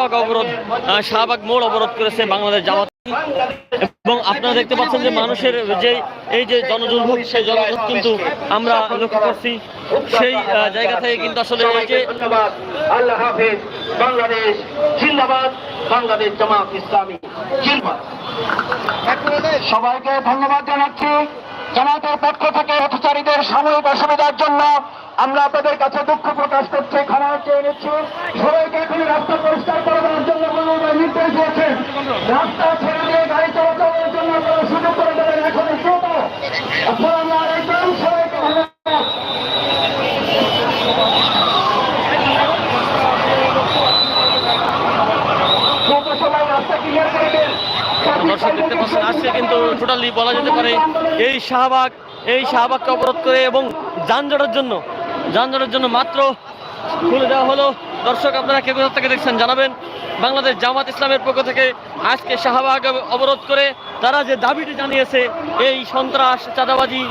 শাহবাগ অবরোধ শাহবাগ মোড় অবরোধ করেছে বাংলাদেশ জামাত। এবং আপনারা দেখতে পাচ্ছেন যে মানুষের যে এই যে জনদুর্ভোগ সেই জনদুর্ভোগ কিন্তু আমরা লক্ষ্য করছি। সেই জায়গা থেকে কিন্তু আসলে এই যে আল্লাহ হাফেজ বাংলাদেশ জিন্দাবাদ বাংলাদেশ জামাত ইসলামী জিন্দাবাদ। সবাইকে ধন্যবাদ জানাচ্ছি। জামাতের পক্ষ থেকে পথচারীদের সাময়িক অসুবিধার জন্য আমরা আপনাদের কাছে দুঃখ প্রকাশ করছি, ক্ষমা চেয়ে নিচ্ছি। সবাইকে এখন রাস্তা পরিষ্কার করে দেওয়ার জন্য নির্দেশ দিয়েছেন। রাস্তা ছেড়ে দিয়ে গাড়ি চলাচলের জন্য সুযোগ করে দেবেন। এখন আমরা সবাইকে ধন্যবাদ দ্রুত সবাই রাস্তা ক্লিয়ার করে দেন দর্শক দেখতে পাচ্ছেন আজকে কিন্তু টোটালি বলা যেতে পারে এই শাহবাগ, এই শাহবাগকে অবরোধ করে এবং যানজটের জন্য যানজটের জন্য মাত্র খুলে দেওয়া হলো। দর্শক, আপনারা কে কোথা থেকে দেখছেন জানাবেন। বাংলাদেশ জামাত ইসলামের পক্ষ থেকে আজকে শাহবাগ অবরোধ করে তারা যে দাবিটি জানিয়েছে, এই সন্ত্রাস, চাঁদাবাজি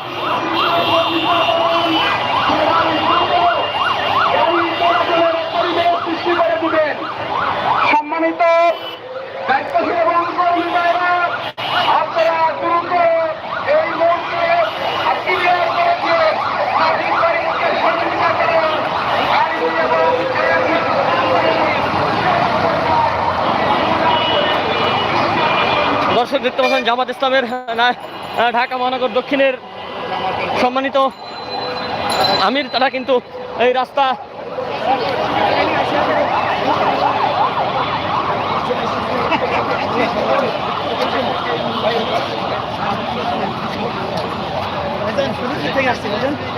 সম্মানিত দায়িত্বশীল এবং কর্মী ভাইরা, আপনারা দ্রুত এই মুহূর্তে ক্লিয়ার করে দিয়ে ট্রাফিক বাহিনীকে সহযোগিতা করুন আইন এবং দর্শক দেখতে পাচ্ছেন জামাত ইসলামের ঢাকা মহানগর দক্ষিণের সম্মানিত আমির তারা কিন্তু এই রাস্তা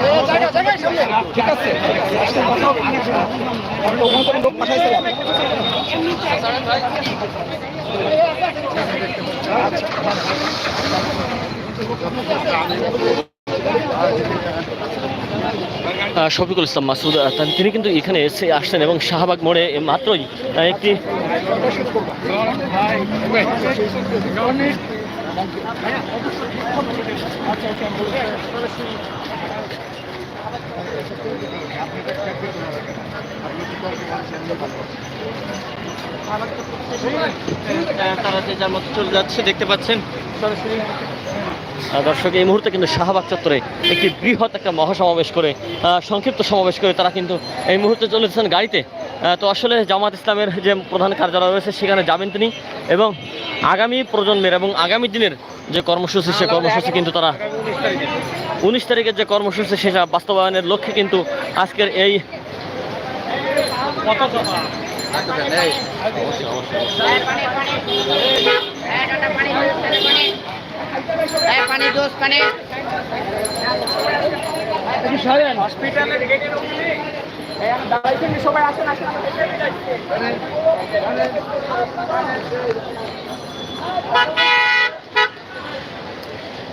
আহ, শফিকুল ইসলাম মাসুদ তিনি কিন্তু এখানে এসে আসছেন এবং শাহবাগ মোড়ে মাত্রই একটি আহ, তারা যে যার মতো চলে যাচ্ছে, দেখতে পাচ্ছেন। দর্শক, এই মুহূর্তে কিন্তু শাহবাগ চত্বরে একটি বৃহৎ একটা মহাসমাবেশ করে সংক্ষিপ্ত সমাবেশ করে তারা কিন্তু এই মুহূর্তে চলেছেন গাড়িতে। তো আসলে জামাত ইসলামের যে প্রধান কার্যালয় রয়েছে, সেখানে যাবেন তিনি এবং আগামী প্রজন্মের এবং আগামী দিনের যে কর্মসূচি, সে কর্মসূচি কিন্তু তারা উনিশ তারিখের যে কর্মসূচি, সেটা বাস্তবায়নের লক্ষ্যে কিন্তু আজকের এই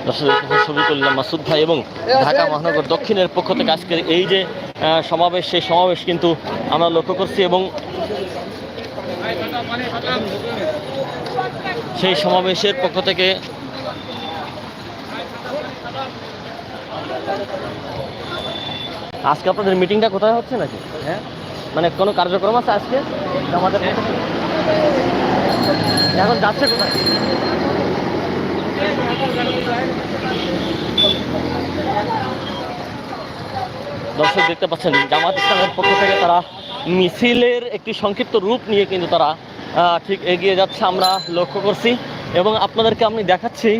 দর্শক শফিকুল্লাহ মাসুদ ভাই এবং ঢাকা মহানগর দক্ষিণের পক্ষ থেকে আজকের এই যে সমাবেশ, সেই সমাবেশ কিন্তু আমরা লক্ষ্য করছি এবং সেই সমাবেশের পক্ষ থেকে আজকে আপনাদের মিটিংটা কোথায় হচ্ছে নাকি? হ্যাঁ? মানে কোনো কার্যক্রম আছে আজকে? আমাদের এখন যাচ্ছে কোথায়? দর্শক দেখতে পাচ্ছেন জামাত ইসলামের পক্ষ থেকে তারা মিছিলের একটি সংক্ষিপ্ত রূপ নিয়ে কিন্তু তারা ঠিক এগিয়ে যাচ্ছে আমরা লক্ষ্য করছি। এবং আপনাদেরকে আমি দেখাচ্ছি,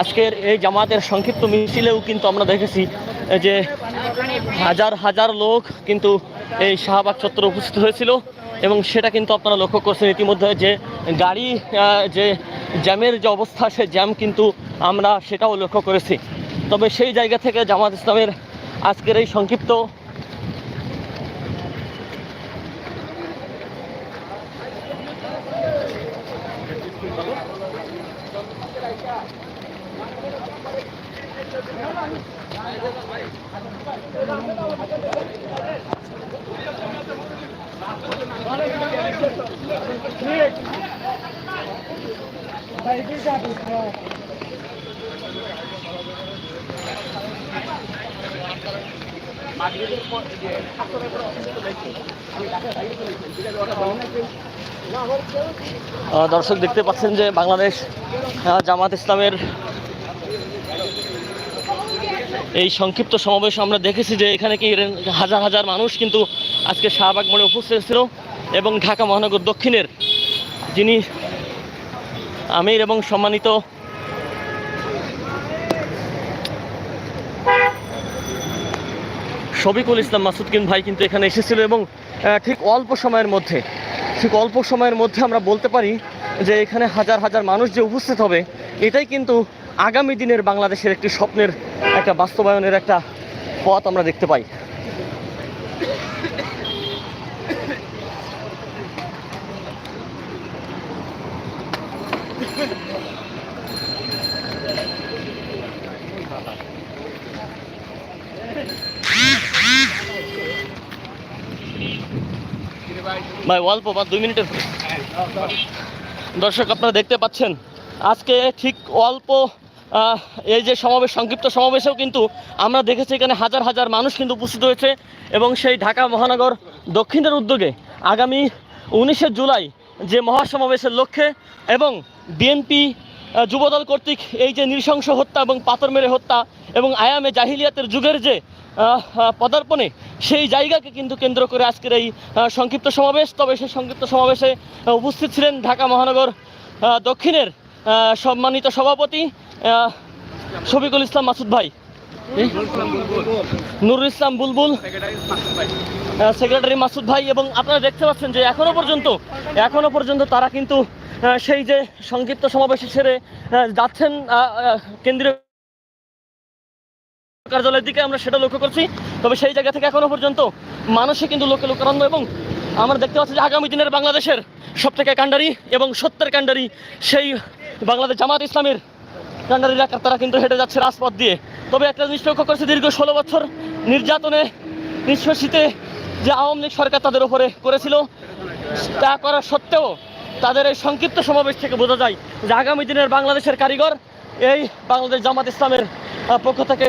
আজকের এই জামাতের সংক্ষিপ্ত মিছিলেও কিন্তু আমরা দেখেছি যে হাজার হাজার লোক কিন্তু এই শাহবাগ চত্বরে উপস্থিত হয়েছিল। এবং সেটা কিন্তু আপনারা লক্ষ্য করছেন ইতিমধ্যে যে গাড়ি যে জ্যামের যে অবস্থা, সে জ্যাম কিন্তু আমরা সেটাও লক্ষ্য করেছি। তবে সেই জায়গা থেকে জামাত ইসলামের আজকের এই সংক্ষিপ্ত Thank you. দর্শক দেখতে পাচ্ছেন যে বাংলাদেশ জামাত ইসলামের এই সংক্ষিপ্ত সমাবেশ আমরা দেখেছি যে এখানে কি হাজার হাজার মানুষ কিন্তু আজকে শাহবাগ মোড়ে উপস্থিত ছিল এবং ঢাকা মহানগর দক্ষিণের যিনি আমির এবং সম্মানিত শফিকুল ইসলাম মাসুদ্দিন ভাই কিন্তু এখানে এসেছিল এবং ঠিক অল্প সময়ের মধ্যে, ঠিক অল্প সময়ের মধ্যে আমরা বলতে পারি যে এখানে হাজার হাজার মানুষ যে উপস্থিত হবে, এটাই কিন্তু আগামী দিনের বাংলাদেশের একটি স্বপ্নের একটা বাস্তবায়নের একটা পথ আমরা দেখতে পাই। ভাই, অল্প বা দুই মিনিটের দর্শক, আপনারা দেখতে পাচ্ছেন, আজকে ঠিক অল্প এই যে সমাবেশ, সংক্ষিপ্ত সমাবেশেও কিন্তু আমরা দেখেছি এখানে হাজার হাজার মানুষ কিন্তু উপস্থিত হয়েছে এবং সেই ঢাকা মহানগর দক্ষিণের উদ্যোগে আগামী উনিশে জুলাই যে মহাসমাবেশের লক্ষ্যে এবং বিএনপি যুবদল কর্তৃক এই যে নৃশংস হত্যা এবং পাথর মেরে হত্যা এবং আয়ামে জাহিলিয়াতের যুগের যে পদার্পণে সেই জায়গাকে কিন্তু কেন্দ্র করে আজকের এই সংক্ষিপ্ত সমাবেশ। তবে সেই সংক্ষিপ্ত সমাবেশে উপস্থিত ছিলেন ঢাকা মহানগর দক্ষিণের সম্মানিত সভাপতি শফিকুল ইসলাম মাসুদ ভাই। নুরুল ইসলাম বুলবুল সেক্রেটারি মাসুদ ভাই এবং আপনারা দেখতে পাচ্ছেন যে এখনও পর্যন্ত এখনও পর্যন্ত তারা কিন্তু সেই যে সংক্ষিপ্ত সমাবেশে ছেড়ে যাচ্ছেন কেন্দ্রীয় কার্যালয়ের দিকে আমরা সেটা লক্ষ্য করছি। তবে সেই জায়গা থেকে এখনও পর্যন্ত মানুষে কিন্তু লোকে লোকারণ্য এবং আমরা দেখতে পাচ্ছি যে আগামী দিনের বাংলাদেশের সব থেকে কাণ্ডারি এবং সত্যের কাণ্ডারি সেই বাংলাদেশ জামাত ইসলামের কাণ্ডারিরা তারা কিন্তু হেঁটে যাচ্ছে রাজপথ দিয়ে। তবে একটা জিনিস লক্ষ্য করছে, দীর্ঘ ষোলো বছর নির্যাতনে, নিঃশ্বসিতে যে আওয়ামী লীগ সরকার তাদের উপরে করেছিল, তা করা সত্ত্বেও তাদের এই সংক্ষিপ্ত সমাবেশ থেকে বোঝা যায় যে আগামী দিনের বাংলাদেশের কারিগর এই বাংলাদেশ জামাত ইসলামের পক্ষ থেকে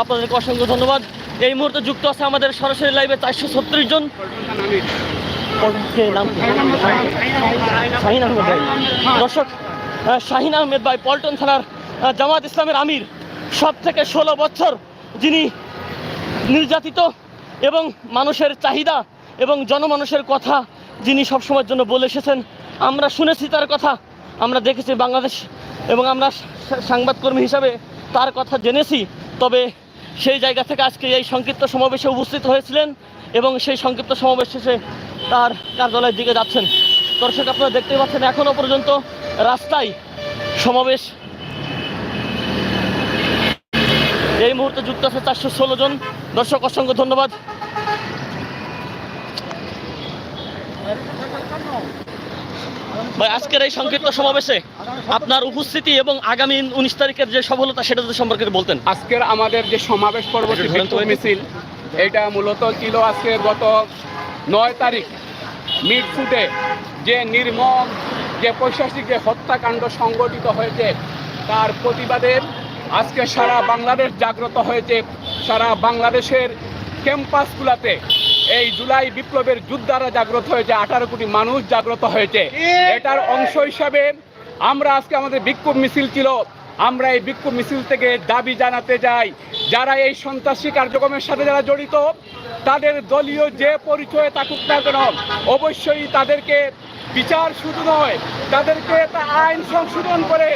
আপনাদেরকে অসংখ্য ধন্যবাদ। এই মুহূর্তে যুক্ত আছে আমাদের সরাসরি লাইভে চারশো ছত্রিশ জন। আহমেদ দর্শক শাহিন আহমেদ ভাই, পল্টন থানার জামাত ইসলামের আমির। সব থেকে ষোলো বছর যিনি নির্যাতিত এবং মানুষের চাহিদা এবং জনমানুষের কথা যিনি সবসময়ের জন্য বলে এসেছেন, আমরা শুনেছি তার কথা, আমরা দেখেছি বাংলাদেশ এবং আমরা সাংবাদকর্মী হিসাবে তার কথা জেনেছি। তবে সেই জায়গা থেকে আজকে এই সংক্ষিপ্ত সমাবেশে উপস্থিত হয়েছিলেন এবং সেই সংক্ষিপ্ত সমাবেশ শেষে তার কার্যালয়ের দিকে যাচ্ছেন। দর্শক, আপনারা দেখতে পাচ্ছেন এখনও পর্যন্ত রাস্তায় সমাবেশ। এই মুহূর্তে যুক্ত আছে চারশো ষোলো জন। দর্শক, অসংখ্য ধন্যবাদ। ভাই আজকের এই সংক্ষিপ্ত সমাবেশে আপনার উপস্থিতি এবং আগামী উনিশ তারিখের যে সফলতা সেটা সম্পর্কে বলতেন আজকের আমাদের যে সমাবেশ পরবর্তী। মিছিল এটা মূলত ছিল আজকে গত নয় তারিখ মিটফুটে যে নির্মম যে পৈশাচিক যে হত্যাকাণ্ড সংগঠিত হয়েছে তার প্রতিবাদে আজকে সারা বাংলাদেশ জাগ্রত হয়েছে সারা বাংলাদেশের ক্যাম্পাসগুলোতে এই জুলাই বিপ্লবের যোদ্ধারা জাগ্রত হয়েছে আঠারো কোটি মানুষ জাগ্রত হয়েছে। এটার অংশ হিসাবে আমরা আজকে আমাদের বিক্ষোভ মিছিল ছিল। আমরা এই বিক্ষোভ মিছিল থেকে দাবি জানাতে যাই যারা এই সন্ত্রাসী কার্যক্রমের সাথে যারা জড়িত তাদের দলীয় যে পরিচয় থাকুক না কেন অবশ্যই তাদেরকে বিচার শুধু নয় তাদেরকে তা আইন সংশোধন করে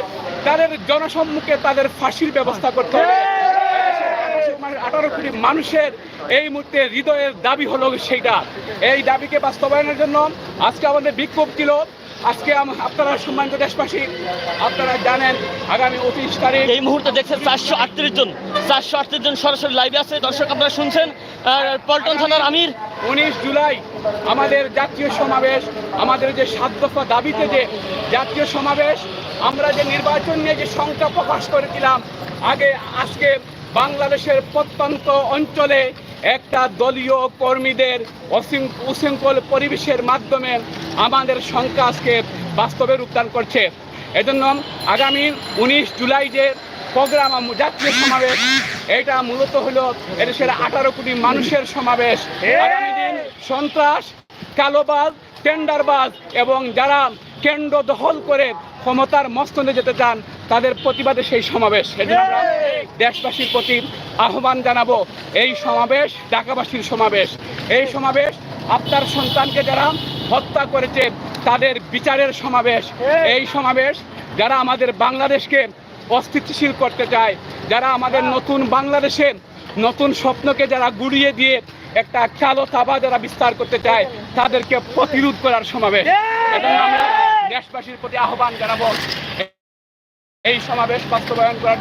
তাদের জনসম্মুখে তাদের ফাঁসির ব্যবস্থা করতে হবে। আঠারো কোটি মানুষের এই মুহূর্তে হৃদয়ের দাবি হলো সেইটা। এই দাবিকে বাস্তবায়নের জন্য আজকে আমাদের বিক্ষোভ ছিল। আজকে আপনারা সম্মানিত দেশবাসী আপনারা জানেন আগামী উনত্রিশ তারিখ এই মুহূর্তে দেখছেন চারশো আটত্রিশ জন চারশো আটত্রিশ জন সরাসরি লাইভে আছে। দর্শক আপনারা শুনছেন পল্টন থানার আমির। উনিশ জুলাই আমাদের জাতীয় সমাবেশ আমাদের যে সাত দফা দাবিতে যে জাতীয় সমাবেশ আমরা যে নির্বাচন নিয়ে যে সংখ্যা প্রকাশ করেছিলাম আগে আজকে বাংলাদেশের প্রত্যন্ত অঞ্চলে একটা দলীয় কর্মীদের উশৃঙ্খল পরিবেশের মাধ্যমে আমাদের শঙ্কা আজকে বাস্তবে রূপদান করছে। এজন্য আগামী উনিশ জুলাই যে প্রোগ্রাম, জাতীয় সমাবেশ, এটা মূলত হলো এদেশের আঠারো কোটি মানুষের সমাবেশ। আগামী দিন সন্ত্রাস, কালোবাজ, টেন্ডারবাজ এবং যারা কেন্দ্র দখল করে ক্ষমতার মস্তনে যেতে চান তাদের প্রতিবাদে সেই সমাবেশ। সেজন্য আমরা দেশবাসীর প্রতি আহ্বান জানাব এই সমাবেশ ঢাকাবাসীর সমাবেশ। এই সমাবেশ আপনার সন্তানকে যারা হত্যা করেছে তাদের বিচারের সমাবেশ। এই সমাবেশ যারা আমাদের বাংলাদেশকে অস্থিতিশীল করতে চায় যারা আমাদের নতুন বাংলাদেশের নতুন স্বপ্নকে যারা গুড়িয়ে দিয়ে একটা কালো থাবা যারা বিস্তার করতে চায় তাদেরকে প্রতিরোধ করার সমাবেশ। এবং আমরা দেশবাসীর প্রতি আহ্বান জানাব। এই সমাবেশ বাস্তবায়ন করার